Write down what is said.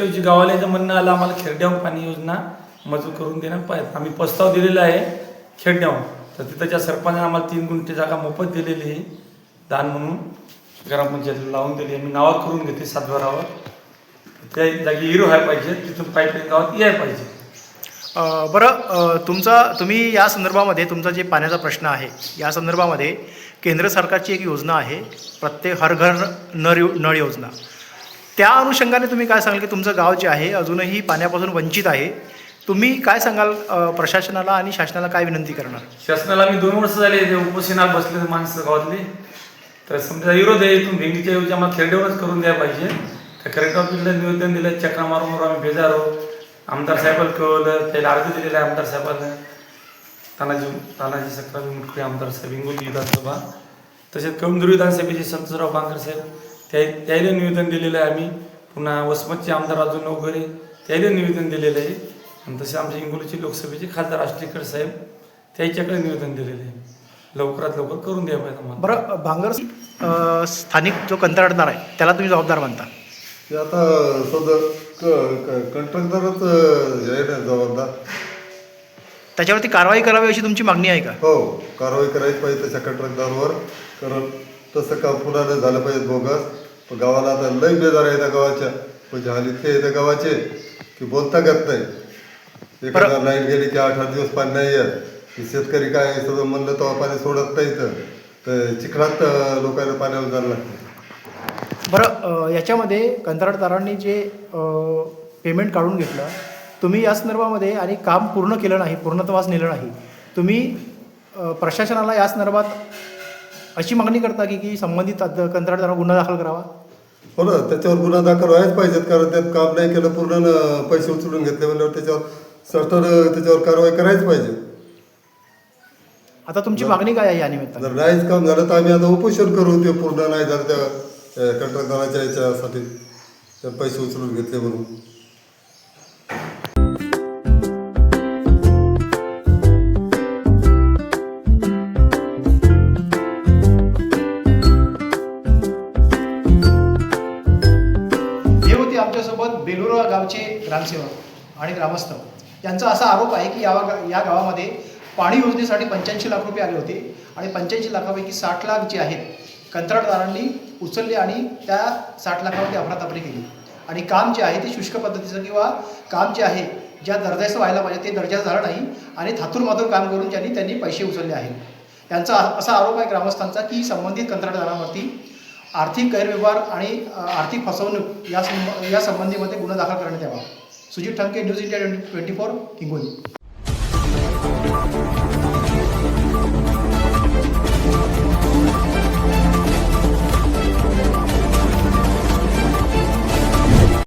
भेंडीच्या गावाल्याचं गावाला म्हणणं आलं आम्हाला खेरड्यावर पाणी योजना मंजूर करून देणं पाहिजे आम्ही प्रस्ताव दिलेला आहे खेरड्यावर तर तिथंच्या सरपंचाने आम्हाला तीन गुंठे जागा मोफत दिलेली आहे दान म्हणून. ग्रामपंचायतीला लावून दिली आम्ही मी नावावर करून घेते सातबारावर. त्या जागी हिरो व्हायला पाहिजे तिथून पाईपलाईन गावात यायला पाहिजे. अ, बरं अ, तुमचा तुम्ही या संदर्भामध्ये तुमचा जे पाण्याचा प्रश्न आहे या संदर्भामध्ये केंद्र सरकारची एक योजना आहे प्रत्येक हर घर नळ यो- नळ योजना. त्या अनुषंगाने तुम्ही काय सांगाल की तुमचं गाव जे आहे अजूनही पाण्यापासून वंचित आहे? तुम्ही काय सांगाल प्रशासनाला आणि शासनाला काय विनंती करणार? शासनाला मी दोन वर्ष झाले ते उपोषणाला बसले माणसं गावातली. तर समजा विरोध आहे इथून भेंडीच्या ऐवजी आम्हाला खेरडेवरच करून द्यायला पाहिजे. तर कलेक्टर ऑफिसला निवेदन दिलं चक्रा मारून मारून आम्ही बेजारो आमदार साहेबाला कळवलं त्याला अर्ज दिलेला आहे आमदार साहेबांना तानाजी तानाजी सक्राजी मुटकुळे आमदार साहेब हिंगोली विधानसभा. तसेच कौंदूर विधानसभेचे संतराव बांगर साहेब त्या त्याला निवेदन दिलेलं आहे आम्ही. पुन्हा वसमतचे आमदार अजून नवघरे त्याला निवेदन दिलेलं आहे. आणि तसे आमच्या हिंगोलीचे लोकसभेचे खासदार आष्टीकर साहेब त्याच्याकडे निवेदन दिलेलं आहे. लवकरात लवकर करून द्या पाहिजे आम्हाला बरं भांगर स्थानिक जो कंत्राटदार आहे त्याला तुम्ही जबाबदार मानता ते आता सदर कंट्रक्टरच आहे ना जबाबदार. त्याच्यावरती कारवाई करावी अशी तुमची मागणी आहे का? हो कारवाई करायची पाहिजे त्याच्या कंट्रक्टरवर कारण तसं का पुन्हा नाही झालं पाहिजे बोगस. पण गावाला आता लई बेजार आहे त्या गावाच्या. म्हणजे हाल इतके आहे त्या गावाचे की बोलता येत नाही. एखादा लाईन गेली की आठ आठ दिवस पाणी नाही येत. की शेतकरी काय सगळं म्हणलं तेव्हा पाणी सोडत नाही तर चिखलात लोकांना पाण्यावर जायला लागतं. बरं याच्यामध्ये कंत्राटदारांनी जे पेमेंट काढून घेतलं तुम्ही या संदर्भामध्ये आणि काम पूर्ण केलं नाही पूर्णत्वास नेलं नाही. तुम्ही प्रशासनाला या संदर्भात अशी मागणी करता की की संबंधित कंत्राटदारावर गुन्हा दाखल करावा. हो ना त्याच्यावर गुन्हा दाखल व्हायच पाहिजेत कारण त्यात काम नाही केलं पूर्ण पैसे उचलून घेतले म्हणल्यावर त्याच्यावर सरकार त्याच्यावर कारवाई करायच पाहिजे. आता तुमची मागणी काय आहे या निमित्तानं? जर नाहीच काम झालं तर आम्ही आता उपोषण करू ते पूर्ण नाही झालं त्या कंत्राटदाराच्या याच्यासाठी. पैसे उचलून घेतले म्हणून. गावचे ग्रामसेवक आणि ग्रामस्थ यांचा असा आरोप आहे की या या गावामध्ये पाणी योजनेसाठी पंच्याऐंशी लाख रुपये आले होते आणि पंच्याऐंशी लाखापैकी साठ लाख जे आहेत कंत्राटदारांनी उचलले आणि त्या साठ लाखावरती अफरातफरी केली. आणि काम जे आहे ते शुष्क पद्धतीचं किंवा काम जे आहे ज्या दर्जाचं व्हायला पाहिजे ते दर्जाचं झालं नाही आणि थातूरमातूर काम करून त्यांनी त्यांनी पैसे उचलले आहेत. यांचा असा आरोप आहे ग्रामस्थांचा की संबंधित कंत्राटदारांवरती आर्थिक गैरव्यवहार आणि आर्थिक फसवणूक या संब या संबंधीमध्ये गुन्हा दाखल करण्यात यावा. Sujit Thanke news India twenty four Hingoli.